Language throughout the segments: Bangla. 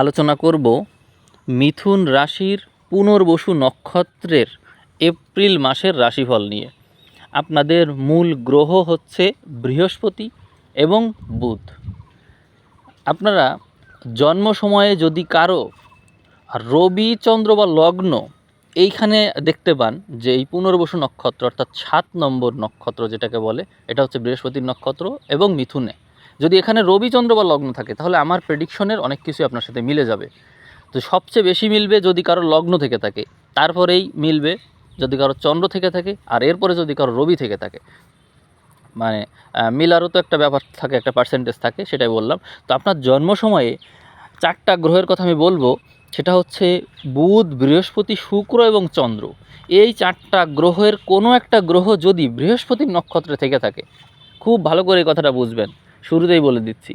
আলোচনা করব মিথুন রাশির পুনর্বসু নক্ষত্রের এপ্রিল মাসের রাশিফল নিয়ে। আপনাদের মূল গ্রহ হচ্ছে বৃহস্পতি এবং বুধ। আপনারা জন্ম সময়ে যদি কারও রবি চন্দ্র বা লগ্ন এইখানে দেখতে পান যে এই পুনর্বসু নক্ষত্র অর্থাৎ সাত নম্বর নক্ষত্র যেটাকে বলে, এটা হচ্ছে বৃহস্পতির নক্ষত্র এবং মিথুনে। যদি এখানে রবিচন্দ্র বা লগ্ন থাকে, তাহলে আমার প্রেডিকশনের অনেক কিছু আপনার সাথে মিলে যাবে। তো সবচেয়ে বেশি মিলবে যদি কারও লগ্ন থেকে থাকে, তারপরেই মিলবে যদি কারও চন্দ্র থেকে থাকে, আর এরপরে যদি কারও রবি থেকে থাকে। মানে মিলারও তো একটা ব্যাপার থাকে, একটা পার্সেন্টেজ থাকে, সেটাই বললাম। তো আপনার জন্ম সময়ে চারটা গ্রহের কথা আমি বলব, সেটা হচ্ছে বুধ, বৃহস্পতি, শুক্র এবং চন্দ্র। এই চারটা গ্রহের কোনো একটা গ্রহ যদি বৃহস্পতির নক্ষত্রে থেকে থাকে, খুব ভালো করে এই কথাটা বুঝবেন। শুরুতেই বলে দিচ্ছি।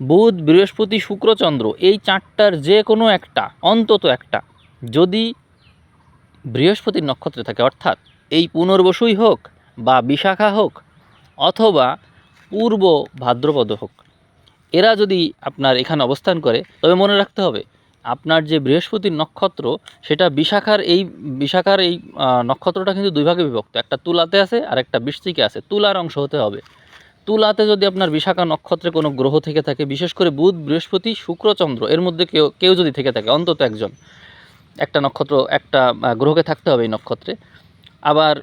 বুধ, বৃহস্পতি শুক্রচন্দ্র এই চারটার যে কোনো একটা, অন্তত একটা, যদি বৃহস্পতির নক্ষত্রে থাকে, অর্থাৎ এই পুনর্বসুই হোক বা বিশাখা হোক অথবা পূর্ব ভাদ্রপদ হোক, এরা যদি আপনার এখানে অবস্থান করে, তবে মনে রাখতে হবে আপনার যে বৃহস্পতির নক্ষত্র, সেটা বিশাখার এই বিশাখার এই নক্ষত্রটা কিন্তু দুই ভাগে বিভক্ত, একটা তুলাতে আছে আর একটা বৃশ্চিকে আছে, তুলার অংশ হতে হবে। তুলাতে যদি আপনার বিশাখা নক্ষত্রে কোনো গ্রহ থেকে থাকে, বিশেষ করে বুধ, বৃহস্পতি শুক্রচন্দ্র এর মধ্যে কেউ কেউ যদি থেকে থাকে, অন্তত একজন, একটা নক্ষত্র, একটা গ্রহকে থাকতে হবে এই নক্ষত্রে। আবার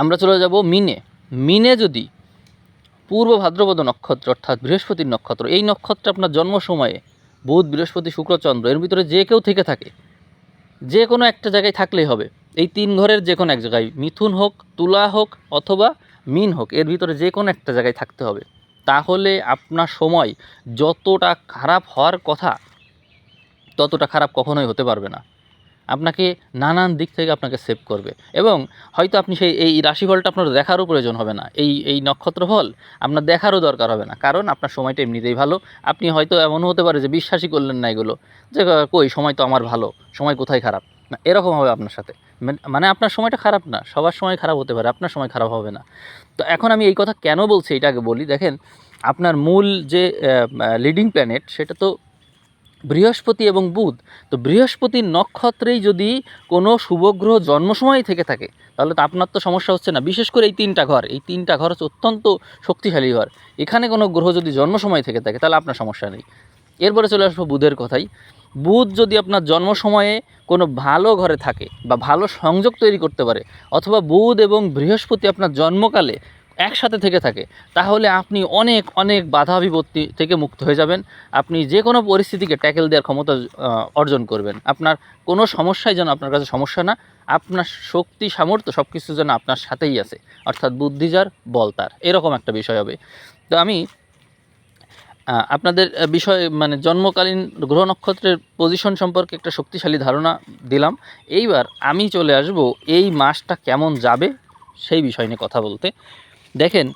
আমরা চলে যাব মিনে। মিনে যদি পূর্ব ভাদ্রপদ নক্ষত্র, অর্থাৎ বৃহস্পতির নক্ষত্র, এই নক্ষত্রে আপনার জন্ম সময়ে বুধ, বৃহস্পতি শুক্রচন্দ্র এর ভিতরে যে কেউ থেকে থাকে, যে কোনো একটা জায়গায় থাকলেই হবে। এই তিন ঘরের যে কোনো এক জায়গায়, মিথুন হোক, তুলা হোক, অথবা মিন হোক, এর ভিতরে যে কোনো একটা জায়গায় থাকতে হবে। তাহলে আপনার সময় যতটা খারাপ হওয়ার কথা, ততটা খারাপ কখনোই হতে পারবে না। আপনাকে নানান দিক থেকে আপনাকে সেভ করবে। এবং হয়তো আপনি সেই, এই রাশিফলটা আপনার দেখারও প্রয়োজন হবে না। এই এই নক্ষত্রফল আপনার দেখারও দরকার হবে না। কারণ আপনার সময়টা এমনিতেই ভালো। আপনি হয়তো এমনও হতে পারে যে বিশ্বাসই করলেন না এগুলো। যে, কই, সময় তো আমার ভালো। সময় কোথায় খারাপ? না, এরকম হবে আপনার সাথে। মানে- মানে আপনার সময়টা খারাপ না, সবার সময় খারাপ হতে পারে, আপনার সময় খারাপ হবে না। তো এখন আমি এই কথা কেন বলছি এটা আগে বলি, দেখেন, আপনার মূল যে লিডিং প্ল্যানেট সেটা তো বৃহস্পতি এবং বুধ, তো বৃহস্পতির নক্ষত্রেই যদি কোনো শুভগ্রহ জন্ম সময় থেকে থাকে, তাহলে তো আপনার তো সমস্যা হচ্ছে না। বিশেষ করে এই তিনটা ঘর, এই তিনটা ঘর হচ্ছে অত্যন্ত শক্তিশালী ঘর। এখানে কোনো গ্রহ যদি জন্ম সময় থেকে থাকে, তাহলে আপনার সমস্যা নেই। এরপরে চলে আসব বুধের কথাই। বুধ যদি আপনার জন্ম সময়ে কোনো ভালো ঘরে থাকে বা ভালো সংযোগ তৈরি করতে পারে, অথবা বুধ এবং বৃহস্পতি আপনার জন্মকালে একসাথে থেকে থাকে, তাহলে আপনি অনেক অনেক বাধা বিপত্তি থেকে মুক্ত হয়ে যাবেন। আপনি যে কোনো পরিস্থিতিকে ট্যাকেল দেওয়ার ক্ষমতা অর্জন করবেন। আপনার কোনো সমস্যাই যেন আপনার কাছে সমস্যা না, আপনার শক্তি, সামর্থ্য সব কিছু যেন আপনার সাথেই আছে। অর্থাৎ বুদ্ধি যার বল তার। এরকম একটা বিষয় হবে। তো আমি আপনাদের বিষয় মানে জন্মকালীন গ্রহ নক্ষত্রের পজিশন সম্পর্কে একটা শক্তিশালী ধারণা দিলাম। এইবার আমি চলে আসব এই মাসটা কেমন যাবে সেই বিষয় নিয়ে কথা বলতে। দেখেন,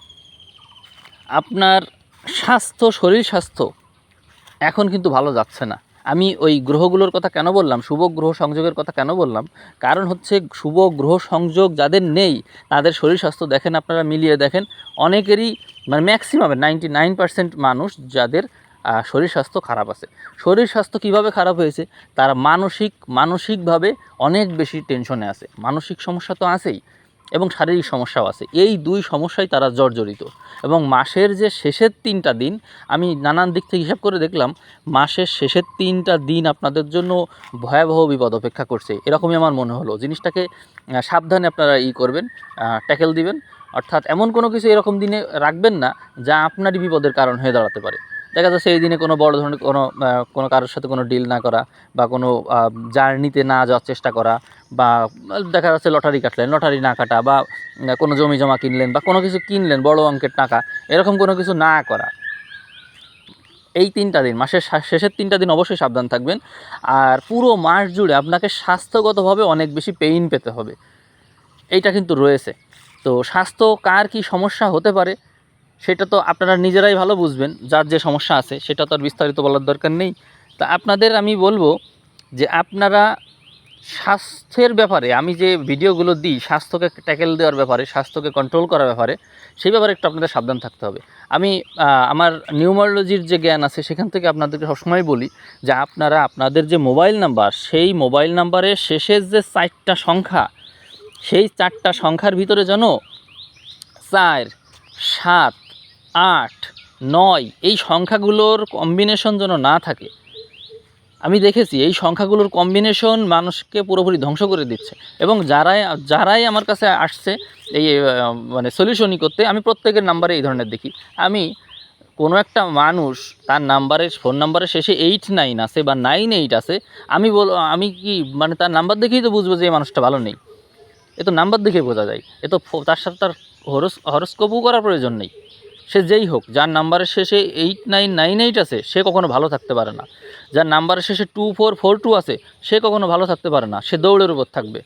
আপনার স্বাস্থ্য, শরীর স্বাস্থ্য এখন কিন্তু ভালো যাচ্ছে না। আমি ওই গ্রহগুলোর কথা কেন বললাম, শুভ গ্রহ সংযোগের কথা কেন বললাম? কারণ হচ্ছে শুভ গ্রহ সংযোগ যাদের নেই, তাদের শরীর স্বাস্থ্য দেখেন আপনারা মিলিয়ে দেখেন, অনেকেরই মানে ম্যাক্সিমাম নাইনটি নাইন পার্সেন্ট মানুষ যাদের শরীর স্বাস্থ্য খারাপ আছে। শরীর স্বাস্থ্য কীভাবে খারাপ হয়েছে? তারা মানসিক, মানসিকভাবে অনেক বেশি টেনশনে আছে। মানসিক সমস্যা তো আছেই এবং শারীরিক সমস্যাও আছে। এই দুই সমস্যায় তারা জর্জরিত। এবং মাসের যে শেষের তিনটা দিন, আমি নানান দিক থেকে হিসাব করে দেখলাম, মাসের শেষের তিনটা দিন আপনাদের জন্য ভয়াবহ বিপদ অপেক্ষা করছে। এরকমই আমার মনে হলো। জিনিসটাকে সাবধানে আপনারা ই করবেন ট্যাকেল দিবেন। অর্থাৎ এমন কোনো কিছু এরকম দিনে রাখবেন না যা আপনারই বিপদের কারণ হয়ে দাঁড়াতে পারে। দেখা যাচ্ছে এই দিনে কোনো বড় ধরনের কোনো কোনো কারোর সাথে কোনো ডিল না করা বা কোনো জার্নিতে না যাওয়ার চেষ্টা করা বা দেখা যাচ্ছে লটারি কাটলেন, লটারি না কাটা বা কোনো জমি জমা কিনলেন বা কোনো কিছু কিনলেন, বড় অঙ্কের টাকা, এরকম কোনো কিছু না করা। এই তিনটা দিন, মাসের শেষের তিনটা দিন অবশ্যই সাবধান থাকবেন। আর পুরো মাস জুড়ে আপনাকে স্বাস্থ্যগতভাবে অনেক বেশি পেইন পেতে হবে। এইটা কিন্তু রয়েছে। তো স্বাস্থ্য কার কি সমস্যা হতে পারে, সেটা তো আপনারা নিজেরাই ভালো বুঝবেন, যার যে সমস্যা আছে সেটা তো আর বিস্তারিত বলার দরকার নেই। তা আপনাদের আমি বলব যে আপনারা স্বাস্থ্যের ব্যাপারে, আমি যে ভিডিওগুলো দিই, স্বাস্থ্যকে ট্যাকেল দেওয়ার ব্যাপারে, স্বাস্থ্যকে কন্ট্রোল করার ব্যাপারে, সেই ব্যাপারে একটু আপনাদের সাবধান থাকতে হবে। আমি আমার নিউমারোলজির যে জ্ঞান আছে, সেখান থেকে আপনাদেরকে সবসময় বলি যে আপনারা, আপনাদের যে মোবাইল নাম্বার, সেই মোবাইল নাম্বারের শেষের যে চারটা সংখ্যা সেই চারটা সংখ্যার ভিতরে যেন চার, সাত, আট, নয়, এই সংখ্যাগুলোর কম্বিনেশন যেন না থাকে। আমি দেখেছি এই সংখ্যাগুলোর কম্বিনেশন মানুষকে পুরোপুরি ধ্বংস করে দিচ্ছে। এবং যারাই যারাই আমার কাছে আসছে, এই মানে সলিউশনই করতে, আমি প্রত্যেকের নাম্বারে এই ধরনের দেখি। আমি কোনো একটা মানুষ, তার নাম্বারের ফোন নাম্বারের শেষে এইট নাইন আছে বা নাইন এইট আছে, আমি বল, আমি কি মানে তার নাম্বার দেখেই তো বুঝব যে এই মানুষটা ভালো নেই। এ তো নাম্বার দেখে বোঝা যায়। এ তো তার সাথে তার হরস হরস্কোপও করার প্রয়োজন নেই। সে যেই হোক, যার নাম্বারের শেষে এইট নাইন নাইন এইট আছে, সে কখনো ভালো থাকতে পারে না। যার নাম্বারের শেষে টু ফোর ফোর টু আছে, সে কখনো ভালো থাকতে পারে না। সে দৌড়ের উপর থাকবে।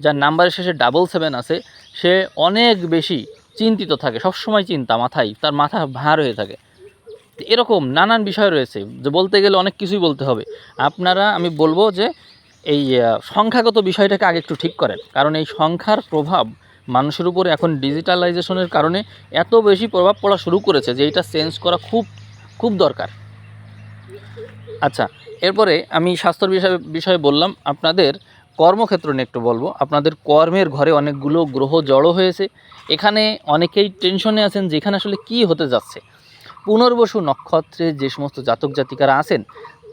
যার নাম্বারের শেষে ডাবল সেভেন আছে, সে অনেক বেশি চিন্তিত থাকে, সবসময় চিন্তা মাথায়, তার মাথা ভার হয়ে থাকে। এরকম নানান বিষয় রয়েছে। যে বলতে গেলে অনেক কিছুই বলতে হবে। আপনারা, আমি বলব যে এই সংখ্যাগত বিষয়টাকে আগে একটু ঠিক করেন। কারণ এই সংখ্যার প্রভাব মানুষের উপরে এখন ডিজিটালাইজেশনের কারণে এত বেশি প্রভাব পড়া শুরু করেছে যে এটা চেঞ্জ করা খুব খুব দরকার। আচ্ছা এরপরে আমি স্বাস্থ্যর বিষয়ে বিষয়ে বললাম, আপনাদের কর্মক্ষেত্র নিয়ে একটু বলব। আপনাদের কর্মের ঘরে অনেকগুলো গ্রহ জড়ো হয়েছে। এখানে অনেকেই টেনশনে আছেন যে এখানে আসলে কি হতে যাচ্ছে। পুনর্বসু নক্ষত্রে যে সমস্ত জাতক জাতিকারা আছেন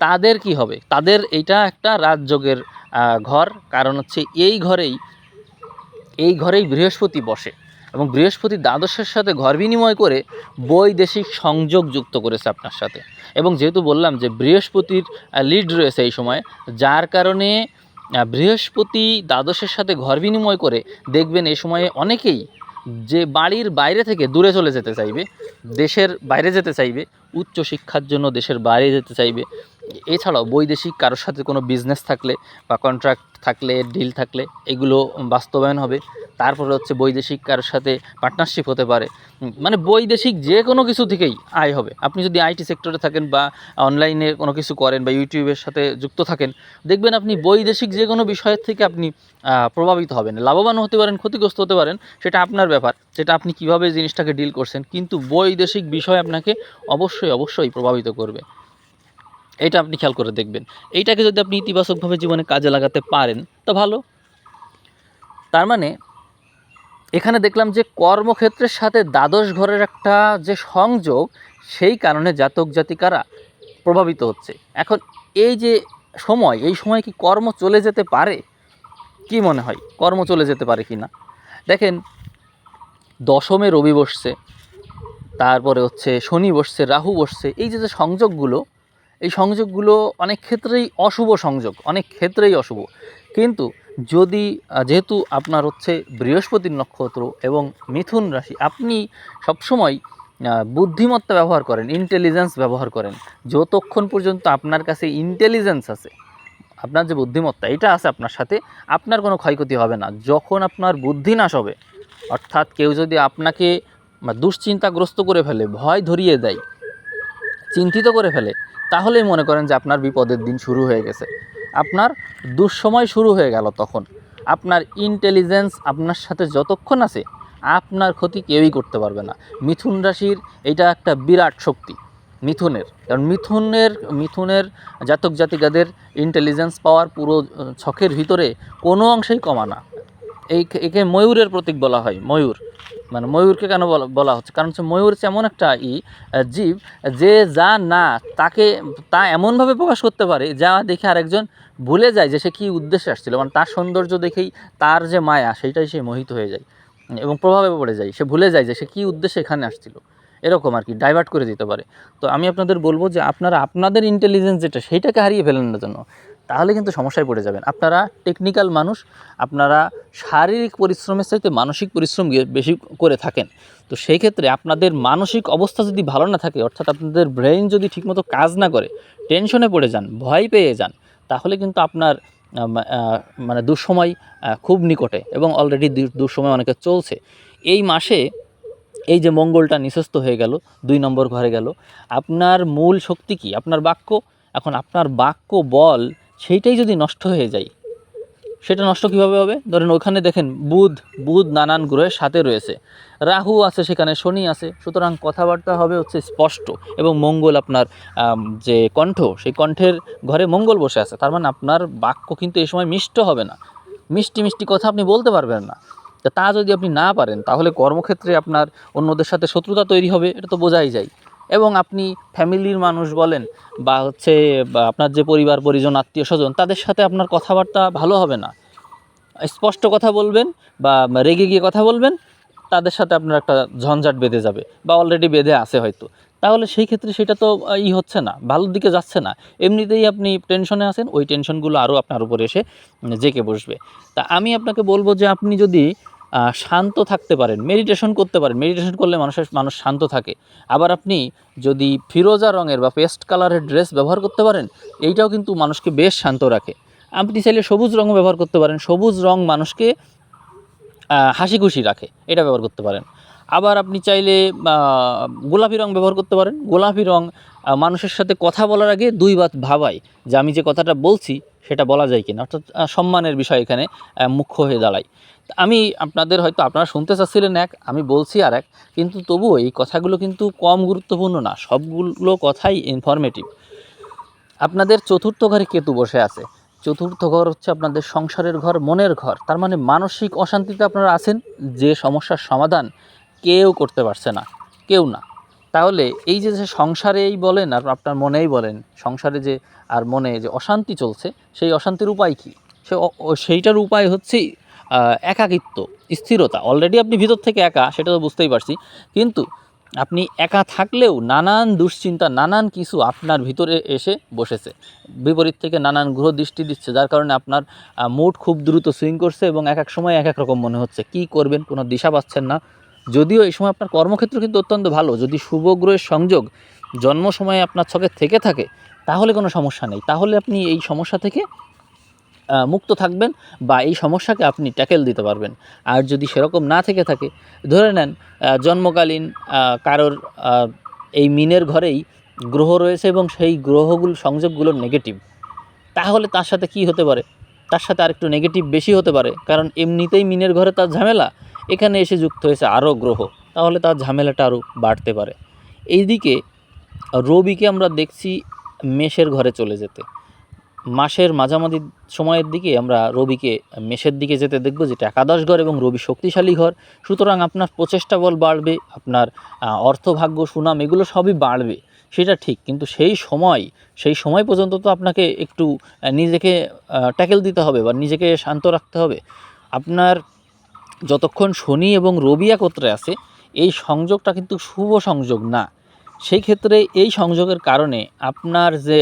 তাদের কি হবে? তাদের এইটা একটা রাজযোগের ঘর। কারণ হচ্ছে এই ঘরেই এই ঘরেই বৃহস্পতি বসে। এবং বৃহস্পতি দ্বাদশের সাথে ঘর বিনিময় করে বৈদেশিক সংযোগ যুক্ত করেছে আপনার সাথে। এবং যেহেতু বললাম যে বৃহস্পতির লিড রয়েছে এই সময়, যার কারণে বৃহস্পতি দ্বাদশের সাথে ঘর বিনিময় করে দেখবেন এই সময়ে অনেকেই যে বাড়ির বাইরে থেকে দূরে চলে যেতে চাইবে, দেশের বাইরে যেতে চাইবে উচ্চ শিক্ষার জন্য দেশের বাইরে যেতে চাইবে এছাড়াও বৈদেশিক কারোর সাথে কোনো বিজনেস থাকলে বা কন্ট্রাক্ট থাকলে ডিল থাকলে এগুলো বাস্তবায়ন হবে। তারপরে হচ্ছে বৈদেশিক কারোর সাথে পার্টনারশিপ হতে পারে। মানে বৈদেশিক যে কোনো কিছু থেকেই আয় হবে। আপনি যদি আইটি সেক্টরে থাকেন বা অনলাইনে কোনো কিছু করেন বা ইউটিউবের সাথে যুক্ত থাকেন, দেখবেন আপনি বৈদেশিক যে কোনো বিষয়ের থেকে আপনি প্রভাবিত হবেন। লাভবান হতে পারেন, ক্ষতিগ্রস্ত হতে পারেন, সেটা আপনার ব্যাপার। সেটা আপনি কীভাবে জিনিসটাকে ডিল করছেন, কিন্তু বৈদেশিক বিষয় আপনাকে অবশ্যই অবশ্যই প্রভাবিত করবে। এটা আপনি খেয়াল করে দেখবেন। এইটাকে যদি আপনি ইতিবাচকভাবে জীবনে কাজে লাগাতে পারেন, তো ভালো। তার মানে এখানে দেখলাম যে কর্মক্ষেত্রের সাথে দ্বাদশ ঘরের একটা যে সংযোগ, সেই কারণে জাতক জাতিকারা প্রভাবিত হচ্ছে। এখন এই যে সময়, এই সময় কি কর্ম চলে যেতে পারে? কি মনে হয়? কর্ম চলে যেতে পারে কি না দেখেন, দশমে রবি বসছে, তারপরে হচ্ছে শনি বসছে, রাহু বসছে, এই যে যে সংযোগগুলো এই সংযোগগুলো অনেক ক্ষেত্রেই অশুভ সংযোগ, অনেক ক্ষেত্রেই অশুভ। কিন্তু যদি যেহেতু আপনার হচ্ছে বৃহস্পতির নক্ষত্র এবং মিথুন রাশি, আপনি সবসময় বুদ্ধিমত্তা ব্যবহার করেন ইন্টেলিজেন্স ব্যবহার করেন। যতক্ষণ পর্যন্ত আপনার কাছে ইন্টেলিজেন্স আছে, আপনার যে বুদ্ধিমত্তা, এটা আছে আপনার সাথে, আপনার কোনো ক্ষয়ক্ষতি হবে না। যখন আপনার বুদ্ধি নাশ হবে, অর্থাৎ কেউ যদি আপনাকে দুশ্চিন্তাগ্রস্ত করে ফেলে, ভয় ধরিয়ে দেয় চিন্তিত করে ফেলে, তাহলেই মনে করেন যে আপনার বিপদের দিন শুরু হয়ে গেছে। আপনার দুঃসময় শুরু হয়ে গেল তখন। আপনার ইন্টেলিজেন্স আপনার সাথে যতক্ষণ আছে, আপনার ক্ষতি কেউই করতে পারবে না। মিথুন রাশির এটা একটা বিরাট শক্তি, মিথুনের। কারণ মিথুনের মিথুনের জাতক জাতিকাদের ইন্টেলিজেন্স পাওয়ার পুরো ছকের ভিতরে কোনো অংশেই কমা না। এই একে ময়ূরের প্রতীক বলা হয়, ময়ূর। মানে ময়ূরকে কেন বলা হচ্ছে? কারণ হচ্ছে ময়ূর হচ্ছে এমন একটা ই জীব, যে যা না, তাকে, তা এমনভাবে প্রকাশ করতে পারে, যা দেখে আরেকজন ভুলে যায় যে সে কী উদ্দেশ্যে আসছিল। মানে তার সৌন্দর্য দেখেই তার যে মায়া, সেইটাই সে মোহিত হয়ে যায়, এবং প্রভাবে পড়ে যায়। সে ভুলে যায় যে সে কী উদ্দেশ্যে এখানে আসছিল। এরকম আর কি ডাইভার্ট করে দিতে পারে। তো আমি আপনাদের বলব যে আপনারা, আপনাদের ইন্টেলিজেন্স যেটা, সেইটাকে হারিয়ে ফেলেন না জন্য তাহলে কিন্তু সমস্যায় পড়ে যাবেন। আপনারা টেকনিক্যাল মানুষ, আপনারা শারীরিক পরিশ্রমের চাইতে মানসিক পরিশ্রম বেশি করে থাকেন। তো সেই ক্ষেত্রে আপনাদের মানসিক অবস্থা যদি ভালো না থাকে, অর্থাৎ আপনাদের ব্রেন যদি ঠিকমতো কাজ না করে টেনশনে পড়ে যান, ভয় পেয়ে যান, তাহলে কিন্তু আপনার মানে দুঃসময় খুব নিকটে এবং অলরেডি দুঃসময় অনেকে চলছে। এই মাসে এই যে মঙ্গলটা নিঃস্ত হয়ে গেল, দুই নম্বর ঘরে গেল, আপনার মূল শক্তি কি? আপনার বাক্য? এখন আপনার বাক্য বল সেইটাই যদি নষ্ট হয়ে যায়, সেটা নষ্ট কীভাবে হবে? ধরেন ওখানে দেখেন বুধ বুধ নানান গ্রহের সাথে রয়েছে। রাহু আছে সেখানে, শনি আছে। সুতরাং কথাবার্তা হবে হচ্ছে স্পষ্ট এবং মঙ্গল আপনার যে কণ্ঠ, সেই কণ্ঠের ঘরে মঙ্গল বসে আছে। তার মানে আপনার বাক্য কিন্তু এই সময় মিষ্ট হবে না। মিষ্টি মিষ্টি কথা আপনি বলতে পারবেন না। তা যদি আপনি না পারেন, তাহলে কর্মক্ষেত্রে আপনার অন্যদের সাথে শত্রুতা তৈরি হবে, এটা তো বোঝাই যায়। এবং আপনি ফ্যামিলির মানুষ বলেন বা হচ্ছে আপনার যে পরিবার পরিজন আত্মীয় স্বজন তাদের সাথে আপনার কথাবার্তা ভালো হবে না। স্পষ্ট কথা বলবেন বা রেগে গিয়ে কথা বলবেন তাদের সাথে আপনার একটা ঝঞ্ঝাট বেঁধে যাবে বা অলরেডি বেঁধে আছে হয়তো। তাহলে সেই ক্ষেত্রে সেটা তো ই হচ্ছে না ভালোর দিকে যাচ্ছে না। এমনিতেই আপনি টেনশনে আছেন ওই টেনশনগুলো আরও আপনার উপরে এসে উম, জেঁকে বসবে। তা আমি আপনাকে বলব যে আপনি যদি শান্ত থাকতে পারেন মেডিটেশন করতে পারেন। মেডিটেশন করলে মানুষের, মানুষ শান্ত থাকে। আবার আপনি যদি ফিরোজা রঙের বা পেস্ট কালারের ড্রেস ব্যবহার করতে পারেন, এইটাও কিন্তু মানুষকে বেশ শান্ত রাখে। আপনি চাইলে সবুজ রঙও ব্যবহার করতে পারেন। সবুজ রং মানুষকে হাসি খুশি রাখে, এটা ব্যবহার করতে পারেন। আবার আপনি চাইলে গোলাপি রং ব্যবহার করতে পারেন। গোলাপি রং মানুষের সাথে কথা বলার আগে দুই বাত ভাবাই যে আমি যে কথাটা বলছি সেটা বলা যায় কিনা? অর্থাৎ সম্মানের বিষয় এখানে মুখ্য হয়ে দাঁড়ায়। আমি আপনাদের হয়তো, আপনারা শুনতে চাচ্ছিলেন এক, আমি বলছি আর এক, কিন্তু তবুও এই কথাগুলো কিন্তু কম গুরুত্বপূর্ণ না, সবগুলো কথাই ইনফরমেটিভ আপনাদের চতুর্থ ঘরে কেতু বসে আছে। চতুর্থ ঘর হচ্ছে আপনাদের সংসারের ঘর, মনের ঘর। তার মানে মানসিক অশান্তিতে আপনারা আছেন, যে সমস্যার সমাধান কেউ করতে পারছে না, কেউ না। তাহলে এই যে যে সংসারেই বলেন আর আপনার মনেই বলেন, সংসারে যে আর মনে যে অশান্তি চলছে, সেই অশান্তির উপায় কী? সে সেইটার উপায় হচ্ছে একাকিত্ব, স্থিরতা। অলরেডি আপনি ভিতর থেকে একা, সেটা তো বুঝতেই পারছি। কিন্তু আপনি একা থাকলেও নানান দুশ্চিন্তা, নানান কিছু আপনার ভিতরে এসে বসেছে। বিপরীত থেকে নানান গ্রহ দৃষ্টি দিচ্ছে, যার কারণে আপনার মুড খুব দ্রুত সুইং করছে এবং এক এক সময় এক এক রকম মনে হচ্ছে। কি করবেন? কোনো দিশা পাচ্ছেন না। যদিও এই সময় আপনার কর্মক্ষেত্র কিন্তু অত্যন্ত ভালো। যদি শুভ গ্রহের সংযোগ জন্ম সময়ে আপনার ছকে থেকে থাকে, তাহলে কোনো সমস্যা নেই। তাহলে আপনি এই সমস্যা থেকে মুক্ত থাকবেন বা এই সমস্যাকে আপনি ট্যাকেল দিতে পারবেন। আর যদি সেরকম না থেকে থাকে, ধরে নেন জন্মকালীন কারোর এই মিনের ঘরেই গ্রহ রয়েছে এবং সেই গ্রহগুলো, সংযোগগুলো নেগেটিভ তাহলে তার সাথে কি হতে পারে? তার সাথে আরেকটু নেগেটিভ বেশি হতে পারে। কারণ এমনিতেই মিনের ঘরে তার ঝামেলা এখানে এসে যুক্ত হয়েছে আরও গ্রহ, তাহলে তার ঝামেলাটা আরও বাড়তে পারে। এইদিকে রবিকে আমরা দেখছি মেষের ঘরে চলে যেতে। মাসের মাঝামাঝি সময়ের দিকে আমরা রবিকে মেষের দিকে যেতে দেখব, যেটা একাদশ ঘর এবং রবি শক্তিশালী ঘর। সুতরাং আপনার প্রচেষ্টা বল বাড়বে, আপনার অর্থভাগ্য, সুনাম এগুলো সবই বাড়বে, সেটা ঠিক। কিন্তু সেই সময় সেই সময় পর্যন্ত তো আপনাকে একটু নিজেকে ট্যাকেল দিতে হবে বা নিজেকে শান্ত রাখতে হবে। আপনার যতক্ষণ শনি এবং রবি একত্রে আছে, এই সংযোগটা কিন্তু শুভ সংযোগ না। সেই ক্ষেত্রে এই সংযোগের কারণে আপনার যে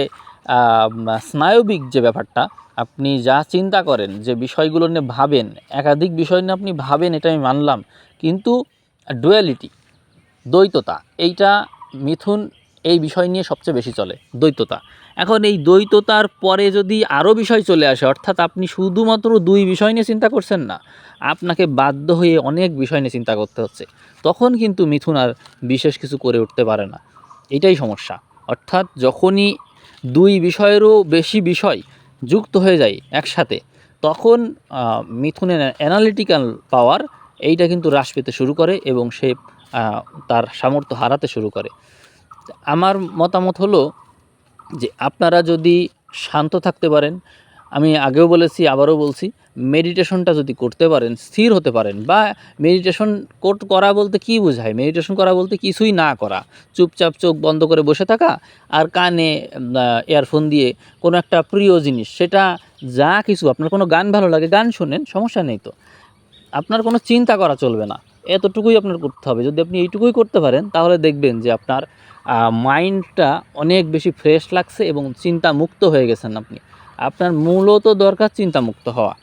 স্নায়বিক যে ব্যাপারটা, আপনি যা চিন্তা করেন, যে বিষয়গুলো নিয়ে ভাবেন, একাধিক বিষয় নিয়ে আপনি ভাবেন, এটা আমি মানলাম, কিন্তু ডুয়ালিটি দ্বৈততা, এইটা মিথুন এই বিষয় নিয়ে সবচেয়ে বেশি চলে, দ্বৈততা। এখন এই দ্বৈততার পরে যদি আরও বিষয় চলে আসে, অর্থাৎ আপনি শুধুমাত্র দুই বিষয় নিয়ে চিন্তা করছেন না, আপনাকে বাধ্য হয়ে অনেক বিষয় নিয়ে চিন্তা করতে হচ্ছে। তখন কিন্তু মিথুন আর বিশেষ কিছু করে উঠতে পারে না। এটাই সমস্যা। অর্থাৎ যখনই দুই বিষয়েরও বেশি বিষয় যুক্ত হয়ে যায় একসাথে, তখন মিথুনের অ্যানালিটিক্যাল পাওয়ার এইটা কিন্তু হ্রাস পেতে শুরু করে এবং সে তার সামর্থ্য হারাতে শুরু করে। আমার মতামত হলো যে আপনারা যদি শান্ত থাকতে পারেন, আমি আগেও বলেছি, আবারও বলছি মেডিটেশনটা যদি করতে পারেন, স্থির হতে পারেন, বা মেডিটেশন করা বলতে কি বোঝায়? মেডিটেশন করা বলতে কিছুই না করা। চুপচাপ চোখ বন্ধ করে বসে থাকা আর কানে ইয়ারফোন দিয়ে কোনো একটা প্রিয় জিনিস, সেটা যা কিছু, আপনার কোনো গান ভালো লাগে, গান শোনেন, সমস্যা নেই তো। আপনার কোনো চিন্তা করা চলবে না। এতটুকুই আপনার করতে হবে। যদি আপনি এইটুকুই করতে পারেন, তাহলে দেখবেন যে আপনার মাইন্ডটা অনেক বেশি ফ্রেশ লাগছে এবং চিন্তা মুক্ত হয়ে গেছেন আপনি। আপনার মূলত দরকার চিন্তা মুক্ত হওয়া।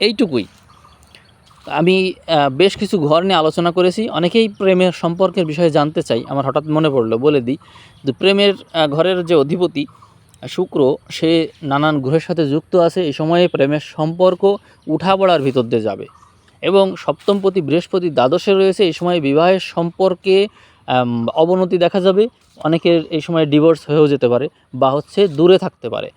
এইটুকুই। আমি বেশ কিছু ঘর নিয়ে আলোচনা করেছি। অনেকেই প্রেমের সম্পর্কের বিষয়ে জানতে চাই। আমার হঠাৎ মনে পড়ল, বলে দিই যে প্রেমের ঘরের যে অধিপতি, শুক্র, সে নানান গ্রহের সাথে যুক্ত আছে। এই সময়ে প্রেমের সম্পর্ক উঠাপড়ার ভিতর দিয়ে যাবে। এবং সপ্তমপতি, বৃহস্পতি, দ্বাদশে রয়েছে। এই সময় বিবাহের সম্পর্কে অবনতি দেখা যাবে, অনেকের এই সময় ডিভোর্স হয়েও যেতে পারে বা হচ্ছে দূরে থাকতে পারে।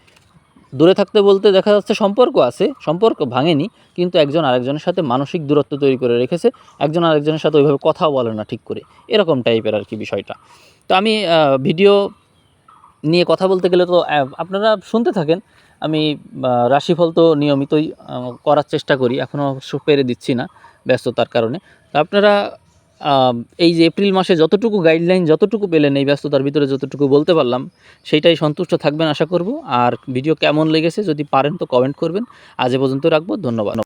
দূরে থাকতে বলতে দেখা যাচ্ছে সম্পর্ক আছে, সম্পর্ক ভাঙেনি, কিন্তু একজন আরেকজনের সাথে মানসিক দূরত্ব তৈরি করে রেখেছে, একজন আরেকজনের সাথে ওইভাবে কথাও বলে না ঠিক করে। এরকম টাইপের আর কি বিষয়টা। তো আমি ভিডিও নিয়ে কথা বলতে গেলে তো আপনারা শুনতে থাকেন, আমি রাশিফল তো নিয়মিতই করার চেষ্টা করি এখনও পেরে দিচ্ছি না ব্যস্ততার কারণে। তো আপনারা এই যে এপ্রিল মাসে যতটুকু গাইডলাইন যতটুকু পেলেন এই ব্যস্ততার ভিতরে যতটুকু বলতে পারলাম, সেইটাই সন্তুষ্ট থাকবেন আশা করব। আর ভিডিও কেমন লেগেছে যদি পারেন তো কমেন্ট করবেন। আজ এ পর্যন্ত রাখব, ধন্যবাদ।